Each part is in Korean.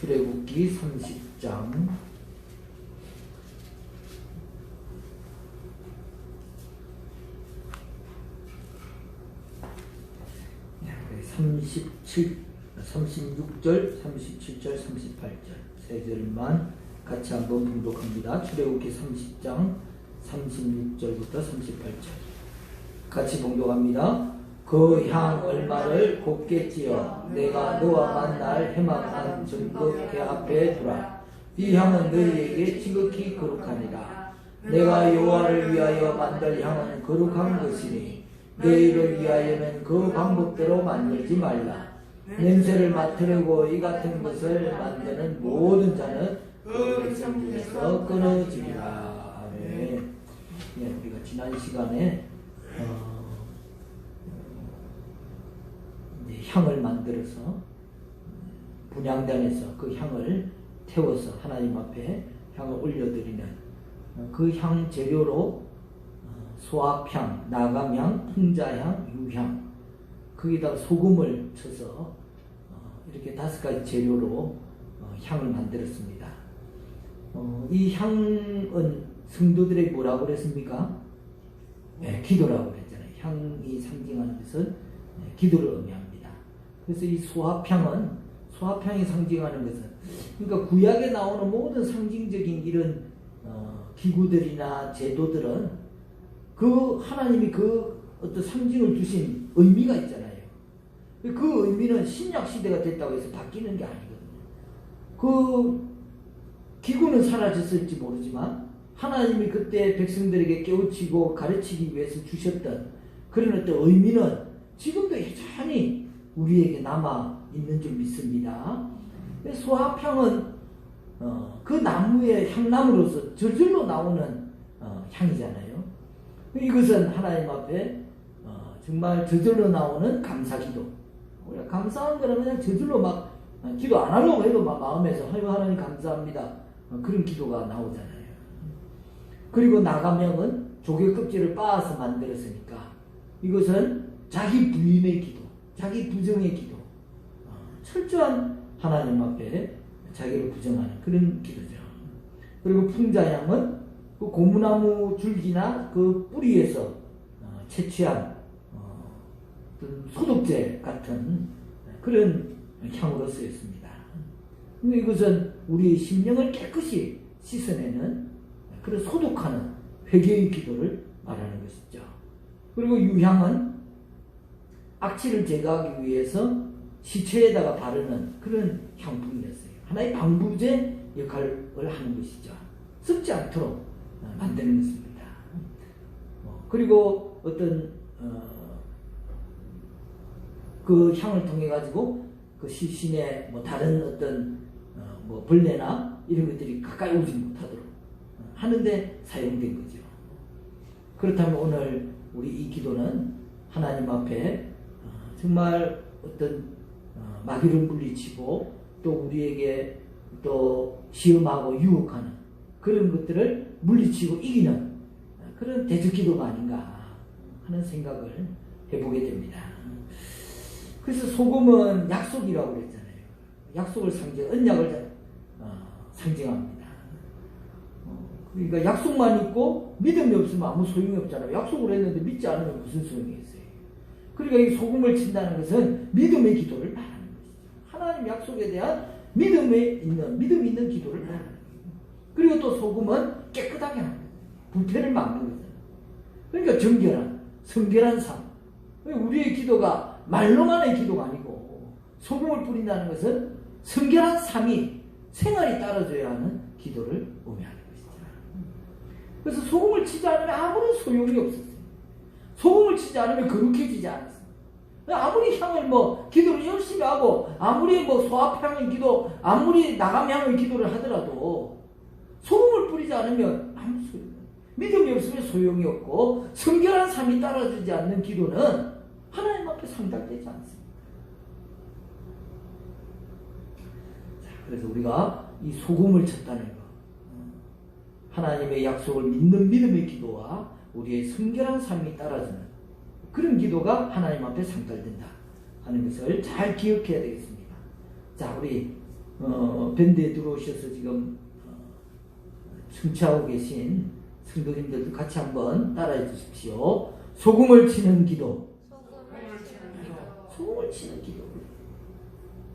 출애굽기 30장 네, 37, 36절, 37절, 38절 세 절만 같이 한번 봉독합니다. 출애굽기 30장 36절부터 38절 같이 봉독합니다. 그 향 얼마를 곱게 찌어 내가 너와 만날 해막한 증거 배 앞에 두라. 이 향은 너희에게 지극히 거룩하니라. 내가 여호와를 위하여 만들 향은 거룩한 것이니 너희를 위하여는 그 방법대로 만들지 말라. 냄새를 맡으려고 이 같은 것을 만드는 모든 자는 그 백성중에서 끊어지리라. 아멘. 예, 우리가 지난 시간에 어, 이제 향을 만들어서 분양단에서 그 향을 태워서 하나님 앞에 향을 올려드리는 어, 그향 재료로 어, 소합향, 나감향, 풍자향, 유향 거기다 소금을 쳐서 어, 이렇게 다섯 가지 재료로 어, 향을 만들었습니다. 어, 이 향은 성도들의 뭐라고 그랬습니까? 네, 기도라고 그랬잖아요. 향이 상징하는 것은 네, 기도를 의미합니다. 그래서 이 소합향은 소합향이 상징하는 것은 그러니까 구약에 나오는 모든 상징적인 이런 어, 기구들이나 제도들은 그 하나님이 그 어떤 상징을 두신 의미가 있잖아요. 그 의미는 신약 시대가 됐다고 해서 바뀌는 게 아니거든요. 그 기구는 사라졌을지 모르지만 하나님이 그때 백성들에게 깨우치고 가르치기 위해서 주셨던 그런 어떤 의미는 지금도 여전히 우리에게 남아 있는 줄 믿습니다. 소합향은 어, 그 나무의 향나무로서 저절로 나오는 어, 향이잖아요. 이것은 하나님 앞에 어, 정말 저절로 나오는 감사기도. 우리가 감사한 거는 그냥 저절로 막 어, 기도 안 하려고 해도 막 마음에서 하나님 감사합니다. 어, 그런 기도가 나오잖아요. 그리고 나가명은 조개 껍질을 빻아서 만들었으니까 이것은 자기 부인의 기도, 자기 부정의 기도, 어, 철저한 하나님 앞에 자기를 부정하는 그런 기도죠. 그리고 풍자향은 그 고무나무 줄기나 그 뿌리에서 어, 채취한 어, 소독제 같은 그런 향으로 쓰였습니다. 이것은 우리의 심령을 깨끗이 씻어내는 그런 소독하는 회개의 기도를 말하는 것이죠. 그리고 유향은 악취를 제거하기 위해서 시체에다가 바르는 그런 향품이었어요. 하나의 방부제 역할을 하는 것이죠. 썩지 않도록 만드는 것입니다. 어, 그리고 어떤 어, 그 향을 통해 가지고 그 시신의 뭐 다른 어떤 어, 뭐 벌레나 이런 것들이 가까이 오지 못하도록 하는데 사용된 거죠. 그렇다면 오늘 우리 이 기도는 하나님 앞에 정말 어떤 마귀를 물리치고 또 우리에게 또 시험하고 유혹하는 그런 것들을 물리치고 이기는 그런 대적 기도가 아닌가 하는 생각을 해보게 됩니다. 그래서 소금은 약속이라고 그랬잖아요. 약속을 상징, 언약을 상징합니다. 어, 그러니까 약속만 있고 믿음이 없으면 아무 소용이 없잖아요. 약속을 했는데 믿지 않으면 무슨 소용이 있어요. 그러니까 이 소금을 친다는 것은 믿음의 기도를 말하는 것이죠. 하나님 약속에 대한 믿음에 있는 믿음 있는 기도를 말하는 거예요. 그리고 또 소금은 깨끗하게 하는 거예요. 부패를 막는 거잖아요. 그러니까 정결한 성결한 삶. 우리의 기도가 말로만의 기도가 아니고 소금을 뿌린다는 것은 성결한 삶이 생활이 따라줘야 하는 기도를 의미하는 것이죠. 그래서 소금을 치지 않으면 아무런 소용이 없었어요. 소금을 치지 않으면 거룩해지지 않았어요. 아무리 향을 뭐 기도를 열심히 하고 아무리 뭐 소합향의 기도 아무리 나감향의 기도를 하더라도 소금을 뿌리지 않으면 아무 소용 믿음이 없으면 소용이 없고 성결한 삶이 따라주지 않는 기도는 하나님 앞에 상달되지 않습니다. 자, 그래서 우리가 이 소금을 쳤다는 것 하나님의 약속을 믿는 믿음의 기도와 우리의 성결한 삶이 따라주는 그런 기도가 하나님 앞에 상달된다 하는 것을 잘 기억해야 되겠습니다. 자, 우리 어, 밴드에 들어오셔서 지금 어, 청취하고 계신 성도님들도 같이 한번 따라해 주십시오. 소금을 치는 기도. 소금을 치는 기도.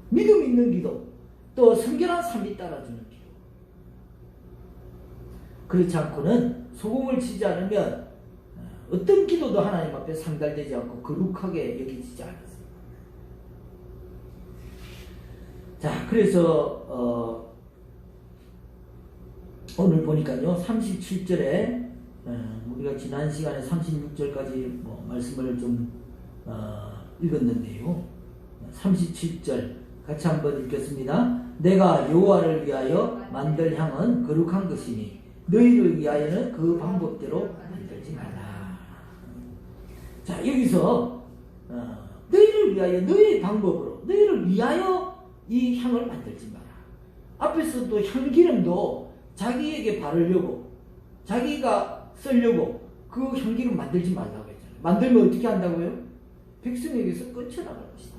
믿음 있는 기도. 또 성결한 삶이 따라주는 기도. 그렇지 않고는 소금을 치지 않으면 어, 어떤 기도도 하나님 앞에 상달되지 않고 거룩하게 여기지지 않습니다. 자, 그래서 어, 오늘 보니까요, 37절에 어, 우리가 지난 시간에 36절까지 뭐 말씀을 좀 어, 읽었는데요. 37절 같이 한번 읽겠습니다. 내가 여호와를 위하여 만들 향은 거룩한 것이니 너희를 위하여는 그 방법대로 만들지 말라. 자 여기서 어, 너희를 위하여 너희 방법으로 너희를 위하여 이 향을 만들지 마라. 앞에서도 향기름도 자기에게 바르려고 자기가 쓰려고 그 향기름 만들지 말라고 했잖아요. 만들면 어떻게 한다고요? 백성에게서 끊쳐나갈 것이다.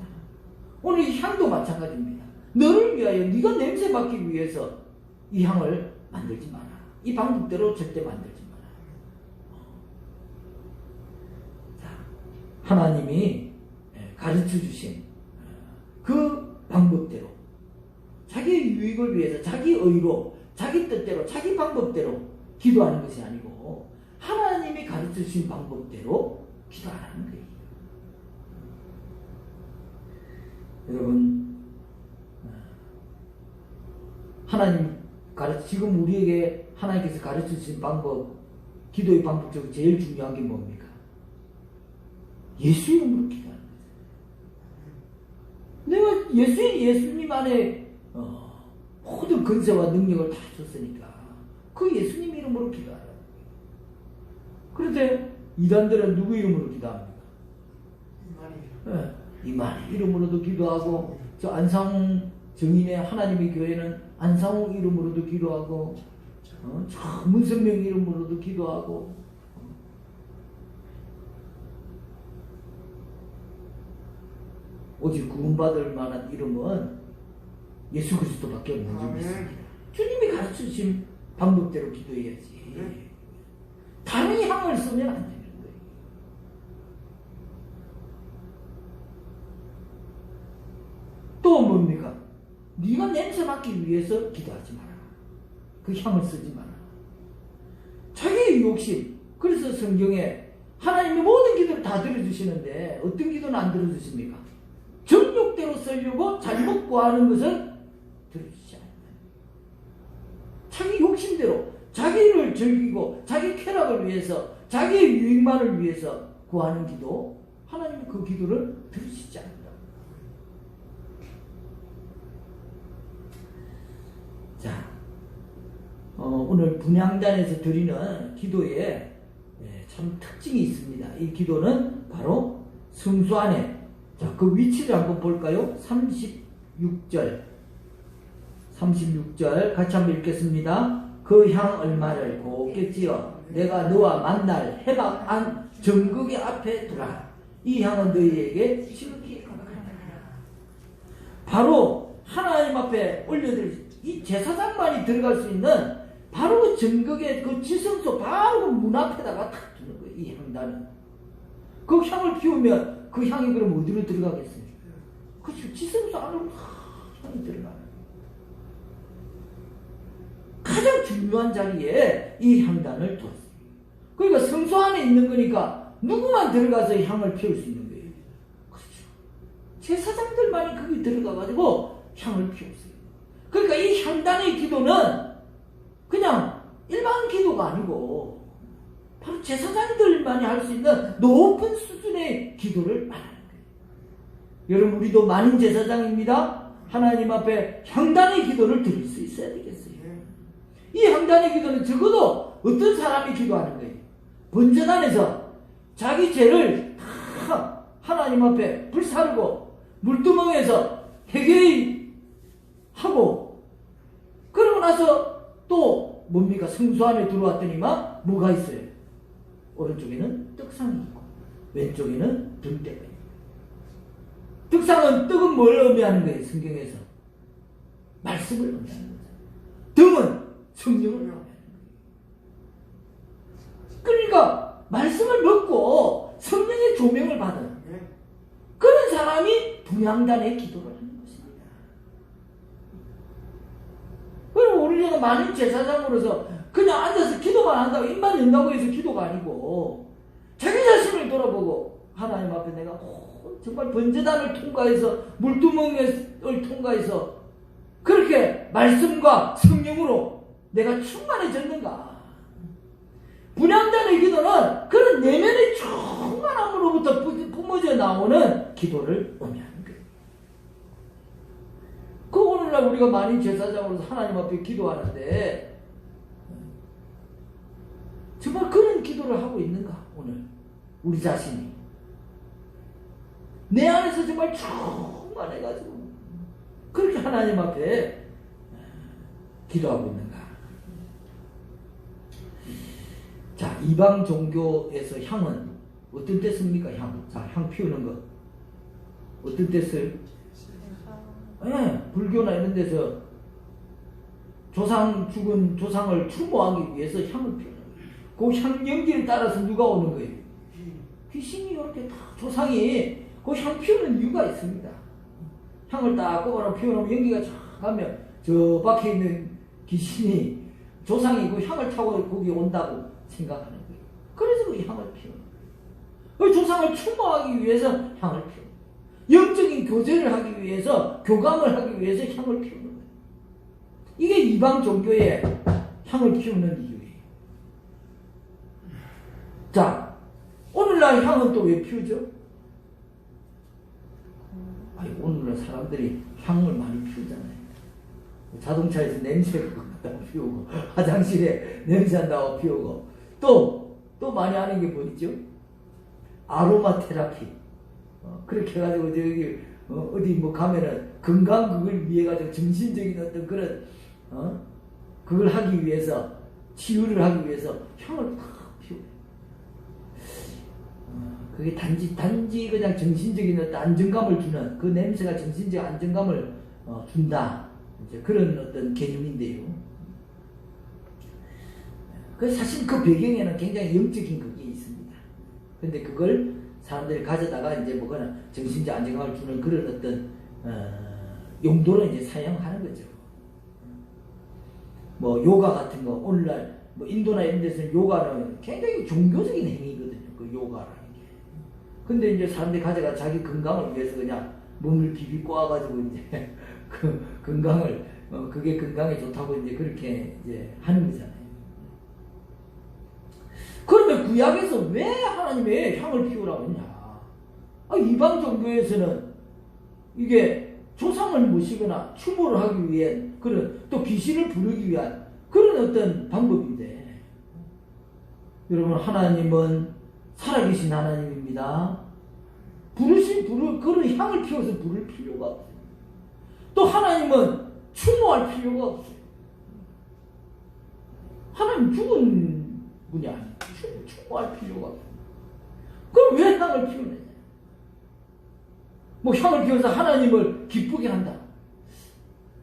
오늘 이 향도 마찬가지입니다. 너를 위하여 네가 냄새 맡기 위해서 이 향을 만들지 마라. 이 방법대로 절대 만들지 마라. 자, 하나님이 가르쳐 주신 그 방법대로 자기 유익을 위해서 자기 의로 자기 뜻대로 자기 방법대로 기도하는 것이 아니고 하나님이 가르쳐 주신 방법대로 기도하라는 거예요. 여러분 어, 하나님 가르 지금 우리에게 하나님께서 가르쳐 주신 방법 기도의 방법 중에 제일 중요한 게 뭡니까? 예수 이름으로 기도하는 거죠. 내가 예수 예수님 안에 어, 모든 근세와 능력을 다 줬으니까 그 예수님 이름으로 기도하라. 그런데 이단들은 누구 이름으로 기도합니까? 예, 이만 이름으로도 기도하고 저 안상홍 정인의 하나님의 교회는 안상홍 이름으로도 기도하고 어, 저 문선명 이름으로도 기도하고 오직 구원받을 만한 이름은 예수 그리스도밖에 없는 줄 믿습니다. 주님이 가르쳐 주신 방법대로 기도해야지. 다른 향을 쓰면 안 되는 거예요. 또 뭡니까? 네가 냄새 맡기 위해서 기도하지 마라. 그 향을 쓰지 마라. 자기의 욕심. 그래서 성경에 하나님이 모든 기도를 다 들어주시는데 어떤 기도는 안 들어주십니까? 정욕대로 쓰려고 잘못 구하는 것을 들어주지 않아요. 자기 욕심대로 자기를 즐기고 자기 쾌락을 위해서 자기의 유익만을 위해서 구하는 기도 하나님이 그 기도를 들으시지 않는다. 자, 어, 오늘 분양단에서 드리는 기도에 예, 참 특징이 있습니다. 이 기도는 바로 성수 안에 자, 그 위치를 한번 볼까요? 36절 36절 같이 한번 읽겠습니다. 그 향 얼마를 곱게 찌어 내가 너와 만날 해박한 정극의 앞에 두라. 이 향은 너희에게 지극히. 바로 하나님 앞에 올려드릴 이 제사장만이 들어갈 수 있는 바로 그 정극의 그 지성소 바로 그문 앞에다가 탁 두는 거예요. 이 향단은. 그 향을 피우면 그 향이 그럼 어디로 들어가겠습니까? 그렇죠. 지성소 안으로 다 향이 들어가요. 가장 중요한 자리에 이 향단을 두었습니다. 그러니까 성소 안에 있는 거니까 누구만 들어가서 향을 피울 수 있는 거예요. 그렇죠. 제사장들만이 거기 들어가가지고 향을 피웠어요. 그러니까 이 향단의 기도는 그냥 일반 기도가 아니고 바로 제사장들만이 할 수 있는 높은 수준의 기도를 말하는 거예요. 여러분 우리도 만인 제사장입니다. 하나님 앞에 향단의 기도를 드릴 수 있어야 되겠어요. 이 향단의 기도는 적어도 어떤 사람이 기도하는 거예요? 번제단에서 자기 죄를 다 하나님 앞에 불사르고 물두멍에서 회개하고 그러고 나서 또 뭡니까 성수 안에 들어왔더니만 뭐가 있어요? 오른쪽에는 떡상이 있고 왼쪽에는 등대가 있고 떡상은 떡은 뭘 의미하는 거예요 성경에서 말씀을 의미하는 거죠. 등은 성령을 의미하는 거예요. 그러니까 말씀을 먹고 성령의 조명을 받은 그런 사람이 분양단의 기도를 하는 것입니다. 그럼 우리가 많은 제사장으로서 그냥 앉아서 기도만 한다고 입만 연다고 해서 기도가 아니고 자기 자신을 돌아보고 하나님 앞에 내가 오, 정말 번제단을 통과해서 물두멍을 통과해서 그렇게 말씀과 성령으로 내가 충만해졌는가 분양단의 기도는 그런 내면의 충만함으로부터 뿜- 뿜어져 나오는 기도를 의미하는 거예요. 그 오늘날 우리가 많은 제사장으로서 하나님 앞에 기도하는데 정말 그런 기도를 하고 있는가 오늘 우리 자신이 내 안에서 정말 충만해가지고 그렇게 하나님 앞에 기도하고 있는가 자 이방 종교에서 향은 어떤 때 씁니까 향? 자향 피우는 거 어떤 때 써요? 예, 불교나 이런 데서 조상 죽은 조상을 추모하기 위해서 향을 거예요. 그 향 연기를 따라서 누가 오는 거예요? 귀신이 이렇게 다 조상이 그 향 피우는 이유가 있습니다. 향을 딱 꼽아놓으면 피워놓으면 연기가 쫙 가면 저 밖에 있는 귀신이 조상이 그 향을 타고 거기 온다고 생각하는 거예요. 그래서 그 향을 피우는 거예요. 그 조상을 추모하기 위해서 향을 피우는 거예요. 영적인 교제를 하기 위해서 교감을 하기 위해서 향을 피우는 거예요. 이게 이방 종교의 향을 피우는 이유예요. 자, 오늘날 향은 또 왜 피우죠? 아니, 오늘날 사람들이 향을 많이 피우잖아요. 자동차에서 냄새 갖다 피우고, 화장실에 냄새 한다고 피우고, 또, 또 많이 하는 게뭐 있죠? 아로마 테라피. 어, 그렇게 해가지고 저기 어, 어디 뭐 가면은 건강 그걸 위해 가지고 정신적인 어떤 그런 어? 그걸 하기 위해서 치유를 하기 위해서 향을 팍 피우. 어, 그게 단지 단지 그냥 정신적인 어떤 안정감을 주는 그 냄새가 정신적 안정감을 어, 준다. 이제 그런 어떤 개념인데요. 그 사실 그 배경에는 굉장히 영적인 그게 있습니다. 근데 그걸 사람들이 가져다가 이제 뭐거나 정신적 안정감을 주는 그런 어떤 어, 용도로 이제 사용하는 거죠. 뭐 요가 같은 거 오늘날 뭐 인도나 이런 데서는 요가는 굉장히 종교적인 행위거든요. 그 게. 근데 이제 사람들이 가져가 자기 건강을 위해서 그냥 몸을 비비 꼬아가지고 이제 그 건강을 어, 그게 건강에 좋다고 이제 그렇게 이제 하는 거잖아요. 그러면 구약에서 왜 하나님의 향을 피우라고 했냐? 아, 이방 종교에서는 이게 조상을 모시거나 추모를 하기 위한 그런 또 귀신을 부르기 위한 그런 어떤 방법인데 여러분 하나님은 살아계신 하나님 입니다. 부르신 부를 그런 향을 피워서 부를 필요가 없어요. 또 하나님은 추모할 필요가 없어요. 하나님 죽은 분이 아니에요. 추- 추모할 필요가 없어요. 그럼 왜 향을 피우느냐? 뭐 향을 피워서 하나님을 기쁘게 한다.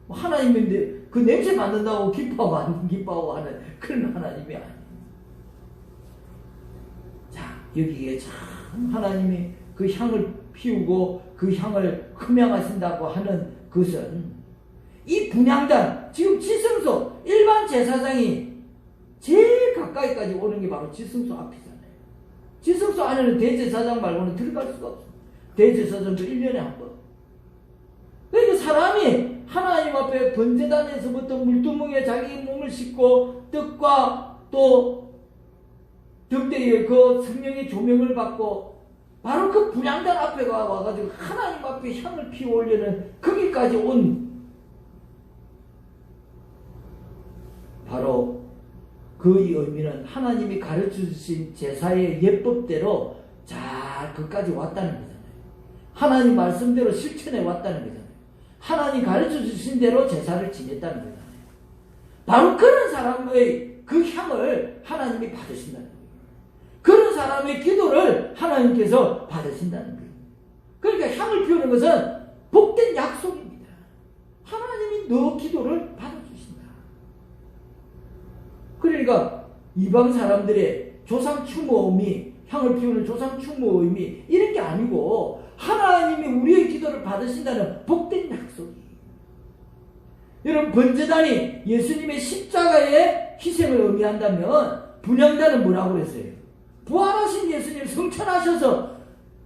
뭐 하나님인데 그 냄새 맡는다고 기뻐하고 안 기뻐하고 하는 그런 하나님이 아니에요. 자, 여기에 참 하나님이 그 향을 피우고 그 향을 흠양하신다고 하는 것은 이 분양단, 지금 지성소, 일반 제사장이 제일 가까이까지 오는 게 바로 지성소 앞이잖아요. 지성소 안에는 대제사장 말고는 들어갈 수가 없어요. 대제사장도 1년에 한 번. 그러니까 사람이 하나님 앞에 번제단에서부터 물두멍에 자기 몸을 싣고 떡과 또 등대에 그 성령의 조명을 받고 바로 그 분양단 앞에 가 와가지고 하나님 앞에 향을 피워올려는 거기까지 온 바로 그 의미는 하나님이 가르쳐 주신 제사의 예법대로 잘 그까지 왔다는 거잖아요. 하나님 말씀대로 실천해 왔다는 거잖아요. 하나님 가르쳐 주신 대로 제사를 지냈다는 거잖아요. 바로 그런 사람의 그 향을 하나님이 받으신다는 거예요. 그런 사람의 기도를 하나님께서 받으신다는 거예요. 그러니까 향을 피우는 것은 복된 약속입니다. 하나님이 너 기도를 받아주신다. 그러니까 이방 사람들의 조상 추모음이 향을 피우는 조상 추모음이 이런 게 아니고 하나님이 우리의 기도를 받으신다는 복된 약속이. 여러분 번제단이 예수님의 십자가의 희생을 의미한다면 분양단은 뭐라고 그랬어요? 부활하신 예수님 성천하셔서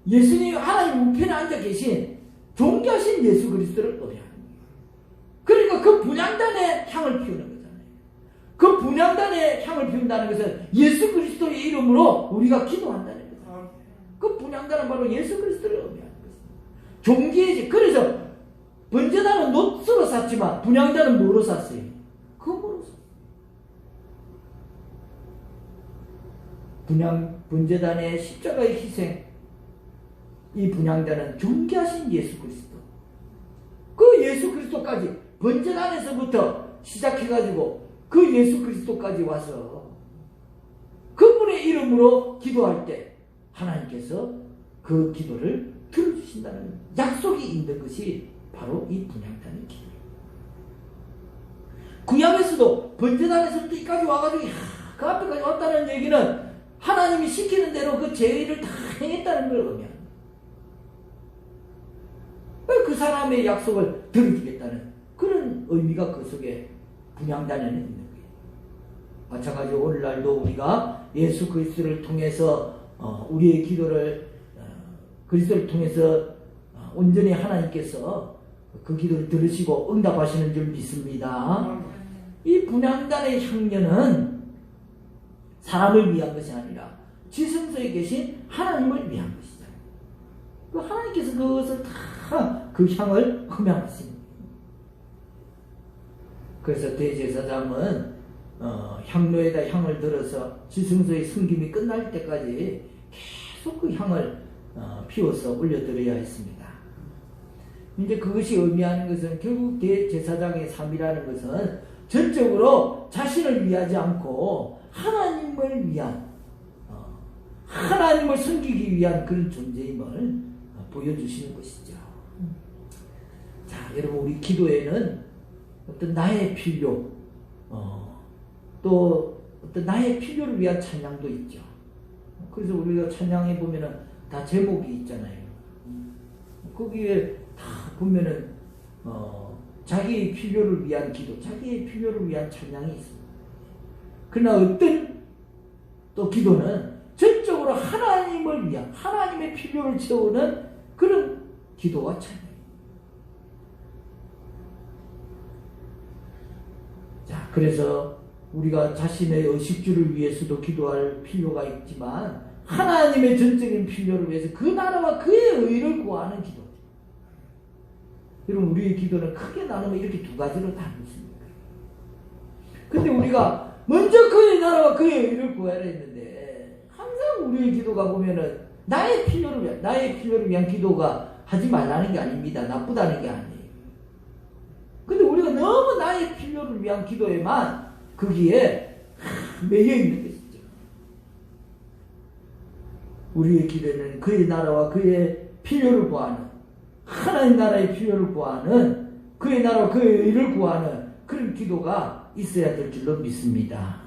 예수님 하나님 우편에 앉아 계신 존귀하신 예수 그리스도를 의미하는 거예요. 그러니까 그 분양단에 향을 피우는 거잖아요. 그 분양단에 향을 피운다는 것은 예수 그리스도의 이름으로 우리가 기도한다는 거죠. 그 분양단은 바로 예수 그리스도를 의미하는 것입니다. 종기의 그래서 번제단은 노트로 샀지만 분양단은 뭐로 샀어요? 금으로 샀어요. 분양 번제단의 십자가의 희생 이 분양단은 존귀하신 예수 그리스도 그 예수 그리스도까지 번제단에서부터 시작해가지고 그 예수 그리스도까지 와서 그분의 이름으로 기도할 때 하나님께서 그 기도를 들어주신다는 약속이 있는 것이 바로 이 분양단의 기도예요. 구약에서도 번제단에서부터 이까지 와가지고 야, 그 앞에까지 왔다는 얘기는 하나님이 시키는 대로 그 죄를 다 행했다는 걸 의미합니다. 그 사람의 약속을 들어주겠다는 그런 의미가 그 속에 분양단에는 있는 거예요. 마찬가지로 오늘날도 우리가 예수 그리스도를 통해서 어, 우리의 기도를 어, 그리스도를 통해서 어, 온전히 하나님께서 그 기도를 들으시고 응답하시는 줄 믿습니다. 이 분양단의 향년은 사람을 위한 것이 아니라 지성소에 계신 하나님을 위한 것이잖아요. 그 하나님께서 그것을 다 그 향을 흠양하십니다. 그래서 대제사장은 어, 향로에다 향을 들어서 지성소의 승김이 끝날 때까지 계속 그 향을 어, 피워서 올려드려야 했습니다. 이제 그것이 의미하는 것은 결국 대제사장의 삶이라는 것은 전적으로 자신을 위하지 않고 하나님을 위한 어, 하나님을 섬기기 위한 그런 존재임을 어, 보여주시는 것이죠. 자, 여러분 우리 기도에는 어떤 나의 필요, 어, 또 어떤 나의 필요를 위한 찬양도 있죠. 그래서 우리가 찬양해 보면은 다 제목이 있잖아요. 거기에 다 보면은 어, 자기의 필요를 위한 기도, 자기의 필요를 위한 찬양이 있습니다. 그러나 어떤 또 기도는 전적으로 하나님을 위한 하나님의 필요를 채우는 그런 기도와 찬양. 자, 그래서 우리가 자신의 의식주를 위해서도 기도할 필요가 있지만 하나님의 전적인 필요를 위해서 그 나라와 그의 의를 구하는 기도. 여러분 우리의 기도는 크게 나누면 이렇게 두 가지로 나누습니다. 근데 우리가 먼저 그의 나라와 그의 의를 구하려 했는데 항상 우리의 기도가 보면은 나의 필요를 위한 나의 필요를 위한 기도가 하지 말라는 게 아닙니다. 나쁘다는 게 아니에요. 근데 우리가 너무 나의 필요를 위한 기도에만 거기에 매여 있는 것이죠. 우리의 기도는 그의 나라와 그의 필요를 구하는 하나님 나라의 필요를 구하는 그의 나라와 그의 의를 구하는 그런 기도가 있어야 될 줄로 믿습니다.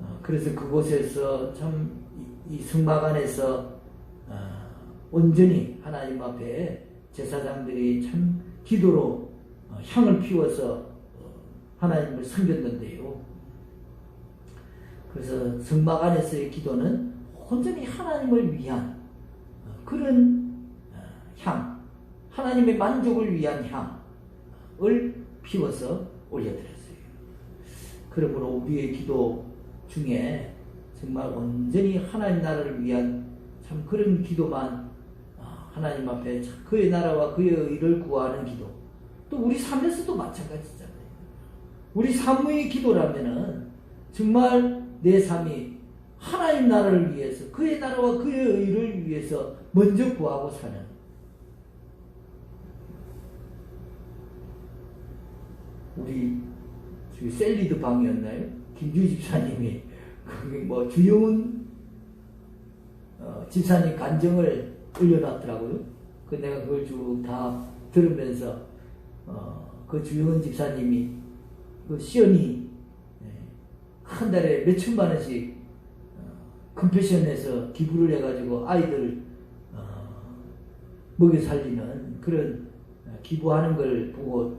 어, 그래서 그곳에서 참 이 승마관에서 어, 온전히 하나님 앞에 제사장들이 참 기도로 어, 향을 피워서 하나님을 섬겼는데요. 그래서 승마관에서의 기도는 온전히 하나님을 위한 그런 향, 하나님의 만족을 위한 향을 피워서 올려드렸어요. 그러므로 우리의 기도 중에 정말 온전히 하나님 나라를 위한 참 그런 기도만 하나님 앞에 그의 나라와 그의 의를 구하는 기도. 또 우리 삶에서도 마찬가지잖아요. 우리 삶의 기도라면은 정말 내 삶이 하나님 나라를 위해서 그의 나라와 그의 의를 위해서 먼저 구하고 사는 우리 저기 셀리드 방이었나요? 김주 집사님이 뭐 주영훈 어, 집사님 간증을 올려놨더라고요. 그 내가 그걸 쭉 다 들으면서 어, 그 주영은 집사님이 그 시연이 예, 한 달에 몇 천만 원씩 어, 컴패션에서 기부를 해가지고 아이들 어, 먹여 살리는 그런 어, 기부하는 걸 보고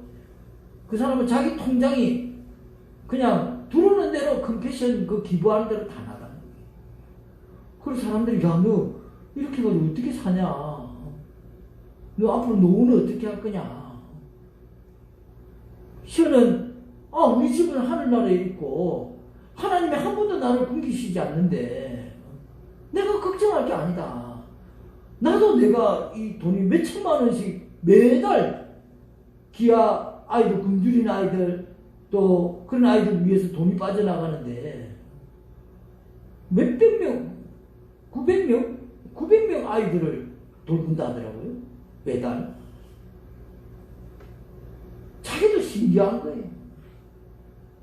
그 사람은 자기 통장이 그냥 들어오는 대로 컴패션 그 기부하는 대로 다 나가는 거예요. 그래서 사람들이 야 너 이렇게 가지고 어떻게 사냐? 너 앞으로 노후는 어떻게 할 거냐? 시어는 아 우리 집은 하늘나라에 있고 하나님이 한 번도 나를 굶기시지 않는데 내가 걱정할 게 아니다. 나도 내가 이 돈이 몇 천만 원씩 매달 기아 아이들 굶주린 아이들 또 그런 아이들 위해서 돈이 빠져나가는데 몇백 명, 900명, 900명 아이들을 돌본다 하더라고요. 매달. 자기도 신기한 거예요.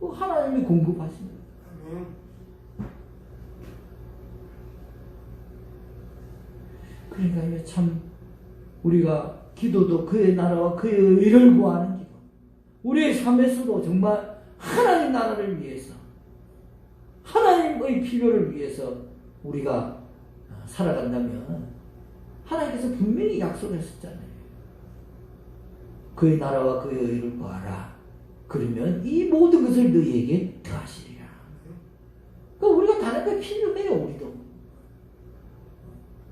그 하나님이 공급하십니다. 그러니까 이게 참 우리가 기도도 그의 나라와 그의 의를 구하는. 우리의 삶에서도 정말 하나님 나라를 위해서 하나님의 필요를 위해서 우리가 살아간다면 하나님께서 분명히 약속했었잖아요. 그의 나라와 그의 의를 구하라. 그러면 이 모든 것을 너희에게 더하시리라. 그러니까 우리가 다른 게 필요해요, 우리도.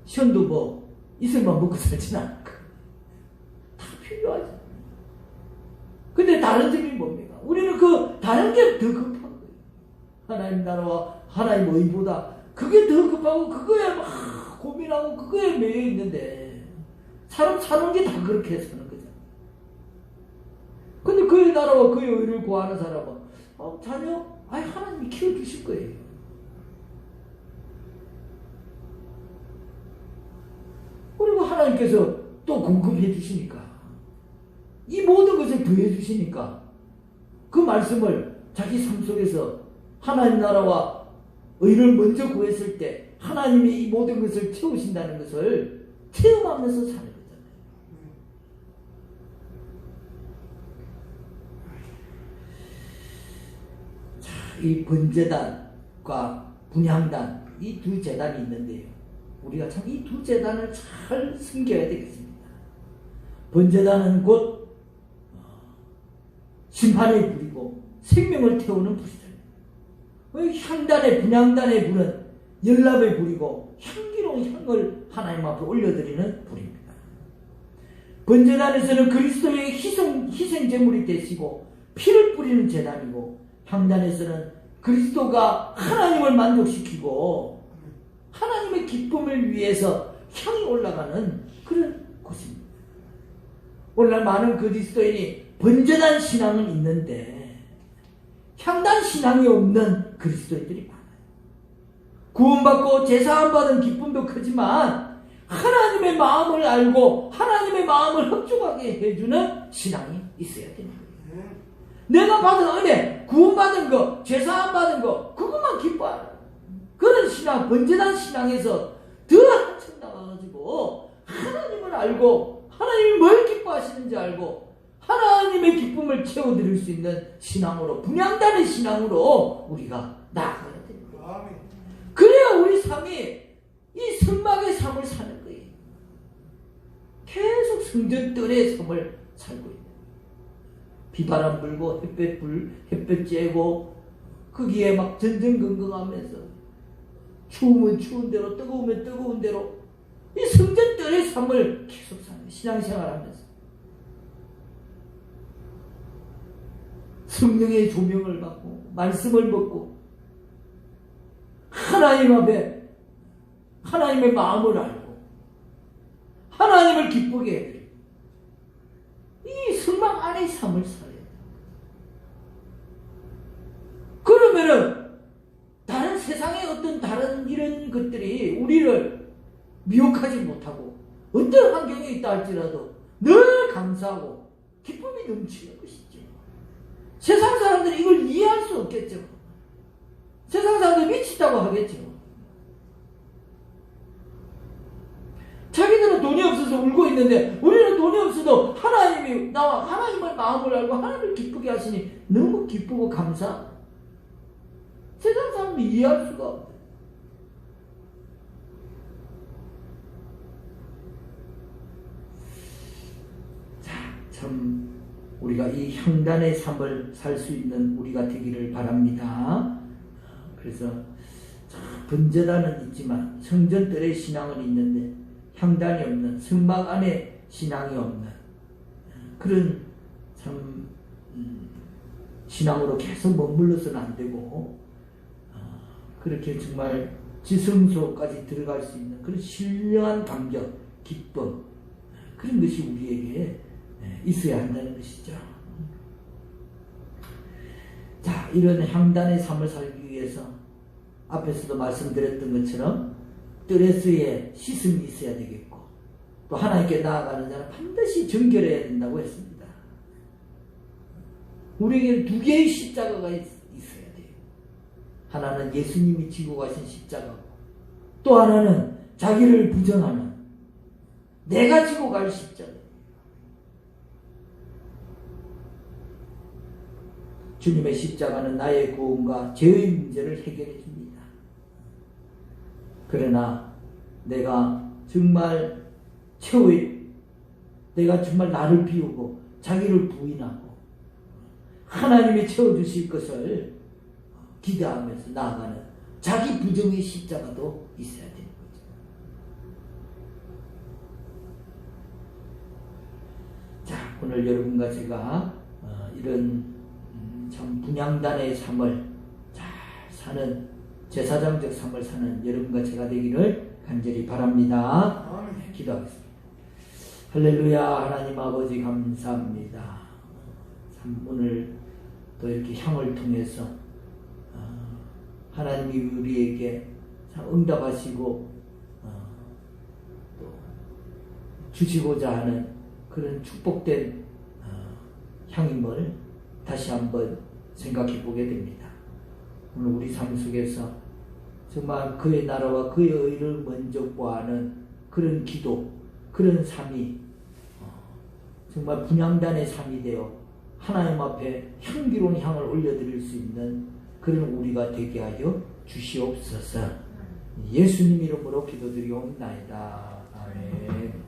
시험도 뭐 이슬만 먹고 살진 않고 다 필요하죠. 다른 점이 뭡니까? 우리는 그 다른 게 더 급한 거예요. 하나님 나라와 하나님 의보다 그게 더 급하고 그거에 막 고민하고 그거에 매여 있는데 사람 사는 게 다 그렇게 사는 거죠. 근데 그의 나라와 그의 의를 구하는 사람은 어, 자녀 아니 하나님이 키워주실 거예요. 그리고 하나님께서 또 공급해 주시니까 이 모든 것을 더해 주시니까 그 말씀을 자기 삶 속에서 하나님 나라와 의를 먼저 구했을 때 하나님이 이 모든 것을 채우신다는 것을 체험하면서 사는 거잖아요. 자, 이 번제단과 분향단 이 두 재단이 있는데요. 우리가 참 이 두 재단을 잘 숨겨야 되겠습니다. 번제단은 곧 어, 심판의 불이고 생명을 태우는 불이다. 향단의 분향단의 불은 열납의 불이고 향기로운 향을 하나님 앞에 올려드리는 불입니다. 번제 단에서는 그리스도의 희생, 희생 제물이 되시고 피를 뿌리는 제단이고 향단에서는 그리스도가 하나님을 만족시키고 하나님의 기쁨을 위해서 향이 올라가는 그런 곳입니다. 오늘날 많은 그리스도인이 번제단 신앙은 있는데 향단 신앙이 없는 그리스도인들이 많아요. 구원받고 제사함 받은 기쁨도 크지만 하나님의 마음을 알고 하나님의 마음을 흡족하게 해주는 신앙이 있어야 됩니다. 내가 받은 은혜, 구원받은 거, 제사함 받은 거, 그것만 기뻐하라. 그런 신앙, 번제단 신앙에서 더 한층 나가가지고 하나님을 알고 하나님이 뭘 기뻐하시는지 알고 하나님의 기쁨을 채워드릴 수 있는 신앙으로 분양단의 신앙으로 우리가 나아가야 됩니다. 그래야 우리 삶이 이 성막의 삶을 사는 거예요. 계속 성전들의 삶을 살고 있는. 비바람 불고 햇볕 불 햇볕 쬐고 거기에 막 전전긍긍하면서 추우면 추운 대로 뜨거우면 뜨거운 대로 이 성전들의 삶을 계속 사는. 신앙생활하면서 성령의 조명을 받고 말씀을 먹고 하나님 앞에 하나님의 마음을 알고 하나님을 기쁘게 해드리고 이 성막 안의 삶을 살아야 돼. 그러면은 다른 세상의 어떤 다른 이런 것들이 우리를 미혹하지 못하고 어떤 환경에 있다 할지라도 늘 감사하고 기쁨이 넘치는 것이죠. 세상 사람들이 이걸 이해할 수 없겠죠. 세상 사람들이 미치다고 하겠죠. 자기들은 돈이 없어서 울고 있는데 우리는 돈이 없어도 하나님이 나와 하나님의 마음을 알고 하나님을 기쁘게 하시니 너무 기쁘고 감사. 세상 사람이 이해할 수가 없어. 자, 참 우리가 이 향단의 삶을 살 수 있는 우리가 되기를 바랍니다. 그래서 참 번제단은 있지만 성전들의 신앙은 있는데 향단이 없는 성막 안에 신앙이 없는 그런 참 음, 신앙으로 계속 머물러서는 안 되고 어, 그렇게 정말 지성소까지 들어갈 수 있는 그런 신령한 감격, 기쁨 그런 것이 우리에게 예, 있어야 한다는 것이죠. 자, 이런 향단의 삶을 살기 위해서 앞에서도 말씀드렸던 것처럼 뜨레스에 씻음이 있어야 되겠고 또 하나님께 나아가는 자는 반드시 정결해야 된다고 했습니다. 우리에게 두 개의 십자가가 있, 있어야 돼요. 하나는 예수님이 지고 가신 십자가고 또 하나는 자기를 부정하는 내가 지고 갈 십자가. 주님의 십자가는 나의 구원과 죄의 문제를 해결해 줍니다. 그러나 내가 정말 최후의 내가 정말 나를 비우고 자기를 부인하고 하나님이 채워주실 것을 기대하면서 나아가는 자기 부정의 십자가도 있어야 되는 거죠. 자, 오늘 여러분과 제가 어, 이런 음, 참 분양단의 삶을 잘 사는 제사장적 삶을 사는 여러분과 제가 되기를 간절히 바랍니다. 네, 기도하겠습니다. 할렐루야 하나님 아버지 감사합니다. 참 오늘 또 이렇게 향을 통해서 어, 하나님이 우리에게 참 응답하시고 어, 또 주시고자 하는 그런 축복된 어, 향임을 다시 한번 생각해 보게 됩니다. 오늘 우리 삶 속에서 정말 그의 나라와 그의 의를 먼저 구하는 그런 기도, 그런 삶이 어, 정말 분양단의 삶이 되어 하나님 앞에 향기로운 향을 올려드릴 수 있는 그런 우리가 되게 하여 주시옵소서. 예수님 이름으로 기도드리옵나이다. 아멘.